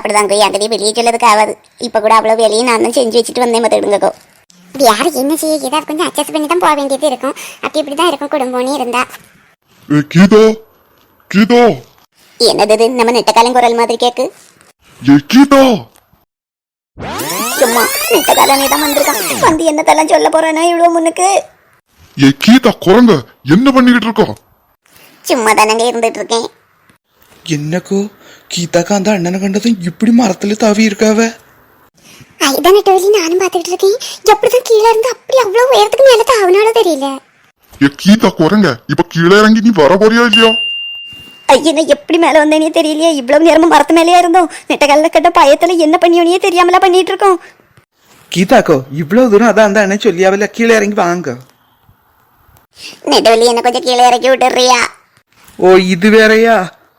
அப்படிதாங்க என்கிட்டயே வெளியே சொல்லதுக்கு ஆகாது இப்போ கூட அவ்வளோ வெளியே நான் தான் செஞ்சு வச்சுட்டு வந்தேன் பார்த்துடுங்கக்கோ இப்படி யாருக்கு என்ன செய்ய? ஏதாவது கொஞ்சம் அட்ஜஸ்ட் பண்ணி தான் போக வேண்டியது இருக்கும். அப்படி இப்படி தான் இருக்கும் குடும்பம்னு இருந்தா. ஏ கீதா! கீதா! என்னது இது? நம்ம நெட்டக்காலம் குரல் மாதிரி கேக்கு. ஏ கீதா! சும்மா நெட்டக்காலனே தான் வந்திருக்கான். வந்து என்னத்தெல்லாம் சொல்ல போறானோ இவ்வளோ முன்னுக்கு. ஏ கீதா குரங்க என்ன பண்ணிக்கிட்டு இருக்கோ? சும்மா தானங்க இருந்துட்டு இருக்கேன். என்னக்கோ? கீதாக்கா அந்த அண்ணனை கண்டதும் இப்படி மரத்துல தாவி இருக்காவ? ஐதான் நெட்டவழி நானும் பார்த்துக்கிட்டு இருக்கேன். எப்படிதான் கீழே இருந்து அப்படி அவ்வளோ உயரத்துக்கு மேலே தாவனாலும் தெரியல. ஏ கீதா குரங்க. இப்ப கீழே இறங்கி நீ வர போறியா இல்லையா? ஐயா நான் எப்படி மேலே வந்தேனே தெரியலையே. இவ்வளவு நேரமும் மரத்து மேலேயே இருந்தோம். நெட்டக்காலில் கட்ட பயத்துல என்ன பண்ணியோனே தெரியாமலா பண்ணிட்டு இருக்கோம். கீதாக்கோ இவ்வளவு தூரம் அதான் அந்த அண்ணன் சொல்லியாவில்ல கீழே இறங்கி வாங்க. நெட்டவெளி என்ன கொஞ்சம் கீழே இறக்கி விட்டுறியா ஓ இது வேறயா?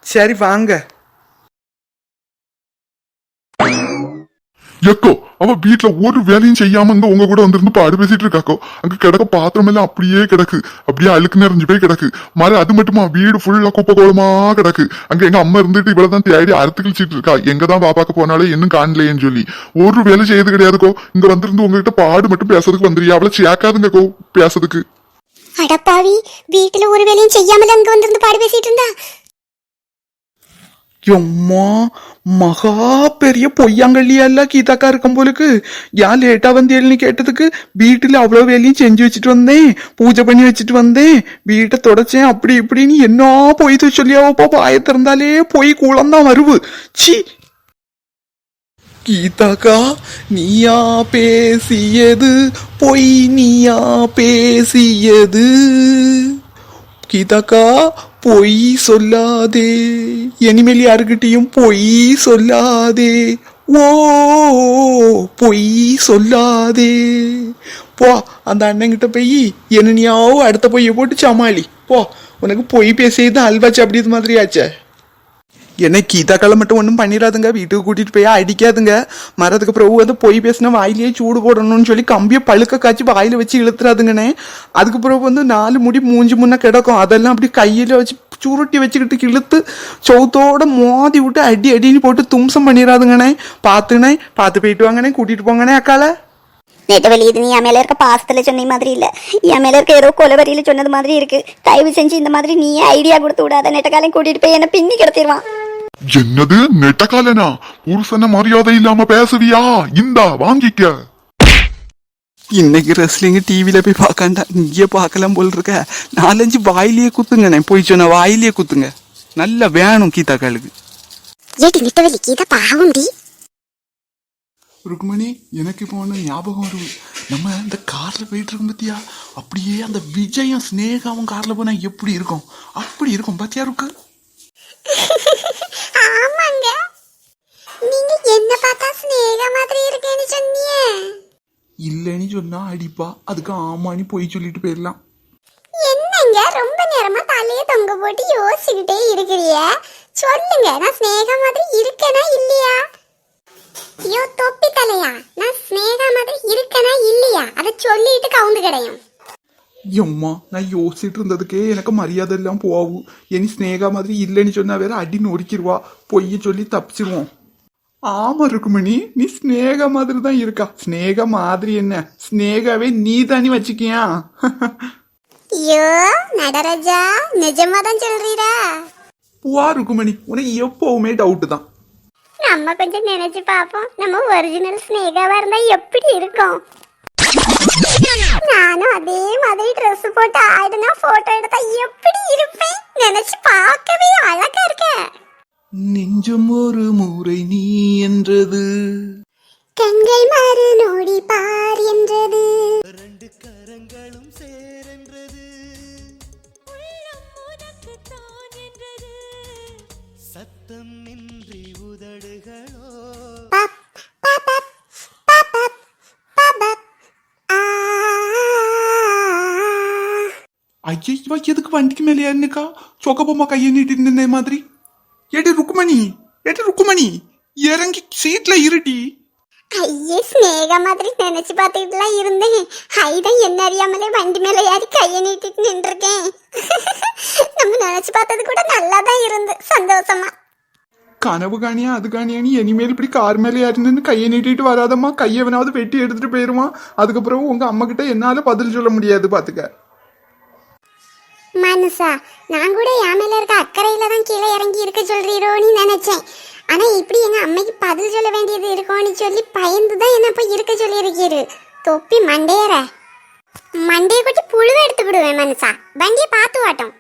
சரி வாங்க. எக்கோ அவ வீட்ல ஒரு வேலையும் செய்யாம இங்க உங்க கூட வந்திருந்து பாடு பேசிட்டு இருக்காக்கோ. அங்க கிடக்க பாத்திரம் எல்லாம் அப்படியே கிடக்கு. அப்படியே அழுக்கு நிறைஞ்சு போய் கிடக்கு. மறு அது மட்டுமா வீடு ஃபுல்லா குப்பை கோலமா கிடக்கு. அங்க எங்க அம்மா இருந்துட்டு இவ்வளவுதான் தேடி அறுத்து கிழிச்சிட்டு இருக்கா. எங்க தான் பாப்பாக்கு போனாலே இன்னும் காணலையேன்னு சொல்லி. ஒரு வேலை செய்யறது கிடையாதுக்கோ. இங்க வந்திருந்து உங்ககிட்ட பாடு மட்டும் பேசுறதுக்கு வந்துருயா அவளை சேர்க்காதுங்கக்கோ பேசுறதுக்கு. அடப்பாவி வீட்டுல ஒரு வேலையும் செய்யாமல் அங்க வந்திருந்து பாடு பேசிட்டு இருந்தா? எம்மா மகா பெரிய பொய்யாங்கல்லியா இல்ல கீதாக்கா இருக்கும் போலுக்கு. ஏன் லேட்டா வந்தேன்னு கேட்டதுக்கு வீட்டுல அவ்வளவு வேலையும் செஞ்சு வச்சுட்டு வந்தேன். பூஜை பண்ணி வச்சுட்டு வந்தேன். வீட்டை தொடச்சேன் அப்படி இப்படின்னு என்ன பொய் சொல்லியாவப்பா பாய திறந்தாலே பொய் கூலம்தான் வருவு. சி. கீதாக்கா நீயா பேசியது? பொய் நீயா பேசியது? கீதாக்கா பொய் சொல்லாதே. இனிமேல் யாருக்கிட்டையும் பொய் சொல்லாதே. ஓ பொய் சொல்லாதே. போ அந்த அண்ணங்கிட்ட போய் என்னனியாவோ அடுத்த பொய்யை போட்டு சமாளி. போ உனக்கு பொய் பேசியது அல்வாச்சு அப்படி இது மாதிரி ஆச்சே என்ன கீதாக்கால மட்டும் ஒன்றும் பண்ணிடாதுங்க. வீட்டுக்கு கூட்டிட்டு போய் அடிக்காதுங்க. மரத்துக்கு பிறகு வந்து பொய் பேசினா வாயிலேயே சூடு போடணும்னு சொல்லி கம்பியை பழுக்க காய்ச்சி வாயில வச்சு இழுத்துறாதுங்கண்ணே. அதுக்கு பிறகு வந்து நாலு முடி மூஞ்சி முன்ன கிடக்கும். அதெல்லாம் அப்படி கையில் வச்சு சுருட்டி வச்சுக்கிட்டு இழுத்து சவுத்தோட மோதி விட்டு அடி அடின்னு போட்டு தும்சம் பண்ணிடாதுங்கண்ணே. பார்த்துண்ணே பார்த்து போயிட்டு வாங்கண்ணே கூட்டிட்டு போங்கண்ணே அக்கால. நெட்டவெளி இது நீ என் மேலே இருக்க பாசத்தில் சொன்ன மாதிரி இல்ல. என் மேல இருக்க ஏதோ கொலவரியில் சொன்னது மாதிரி இருக்கு. தயவு செஞ்சு இந்த மாதிரி நீயே ஐடியா கொடுத்து விடாத. நெட்டக்காலையும் கூட்டிட்டு போய் என்ன பின்னி கிடத்திடுவான். என்னது நெட்டக்காலனா? புருஷன மரியாதை இல்லாம பேசுவியா? இந்தா வாங்கிக்க. இன்னைக்கு ரெஸ்லிங் டிவியில போய் பார்க்காண்டா. இங்கே பார்க்கலாம் போல் இருக்க. நாலஞ்சு வாயிலேயே குத்துங்கண்ணே போய் சொன்ன வாயிலேயே குத்துங்க. நல்லா வேணும் ஏடி கீதா டி. ருக்மணி எனக்கு இப்போ ஒன்று ஞாபகம் வருது. நம்ம இந்த கார்ல போயிட்டு இருக்கோம் பத்தியா? அப்படியே அந்த விஜயம் ஸ்னேகாவும் கார்ல போனா எப்படி இருக்கும்? அப்படி இருக்கும். பாத்தியா ருக்கு? சொன்னா அடிப்பா. அதுக்கு ஆமான்னு போய் சொல்லிட்டு போயிடலாம் என்னங்க ரொம்ப நேரமா தலைய தொங்க போட்டு யோசிச்சுக்கிட்டே இருக்கிறிய? சொல்லுங்க நான் ஸ்னேகா மாதிரி இருக்கேனா இல்லையா? ஐயோ தொப்பி தலையா? நான் ஸ்னேகா மாதிரி இருக்கேனா இல்லையா? அதை சொல்லிட்டு கவுந்து கிடையும். எம்மா நான் யோசிச்சுட்டு இருந்ததுக்கே எனக்கு மரியாதை எல்லாம் போகும் இனி ஸ்னேகா மாதிரி இல்லைன்னு சொன்னா வேற அடி நொறுக்கிடுவா பொய்ய சொல்லி தப்பிச்சிருவோம். ஆமா ருக்குமணி நீ ஸ்னேகா மாதிரி தான் இருக்கா. ஸ்னேகா மாதிரி என்ன? ஸ்னேகாவே நீ தானே வச்சுக்கியா? ஐயோ நடராஜா நிஜமா தான் சொல்றீரா? வா ருக்குமணி உனக்கு எப்பவுமே டவுட் தான். நம்ம கொஞ்சம் நினைச்சு பார்ப்போம். நம்ம ஒரிஜினல் ஸ்னேகாவா இருந்தா எப்படி இருக்கும்? நானும் அதே மாதிரி Dress போட்டு ஆயிடுனா போட்டோ எடுத்தா எப்படி இருப்பேன்? நினைச்சு பார்க்கவே அழகா இருக்க. நெஞ்சம் ஒரு முறை நீ என்றது. கண்கள் மாறு நோடி பார் என்றது. பப், பப், பப், பப், பப். ஆ. ஐயா எதுக்கு வண்டிக்கு மேலே ஏறினுக்கா? சொக்கப்போமா கையை நீட்டிட்டு இருந்த மாதிரி. ஏடி ருக்குமணி ஏடி ருக்குமணி இறங்கி சீட்ல இருடி. ஐயே ஸ்னேகா மாதிரி நினைச்சு பார்த்துக்கிட்டுலாம் இருந்தேன். ஐதான் என்ன அறியாமலே வண்டி மேல ஏறி கையை நீட்டிட்டு நின்றுருக்கேன். நம்ம நினைச்சு பார்த்தது கூட நல்லா தான் இருந்து சந்தோஷமா. கனவு காணியா அது காணியான்னு இனிமேல் இப்படி கார் மேலே யாருன்னு கையை நீட்டிட்டு வராதம்மா. கையவனாவது வெட்டி எடுத்துட்டு போயிருமா அதுக்கப்புறம் உங்க அம்மா கிட்ட என்னால பதில் சொல்ல முடியாது பாத்துக்க. மனுஷா நான் கூட என் மேல இருக்க அக்கறையில தான் கீழே இறங்கி இருக்க சொல்றீரோன்னு நினைச்சேன். ஆனா இப்படி எங்க அம்மைக்கு பதில் சொல்ல வேண்டியது இருக்கோன்னு சொல்லி பயந்து தான் என்ன போய் இருக்க சொல்லியிருக்கீரு? தொப்பி மண்டையற. மண்டைய கொட்டி புழுவை எடுத்து விடுவேன் மனுஷா. வண்டியை பார்த்து வாட்டோம்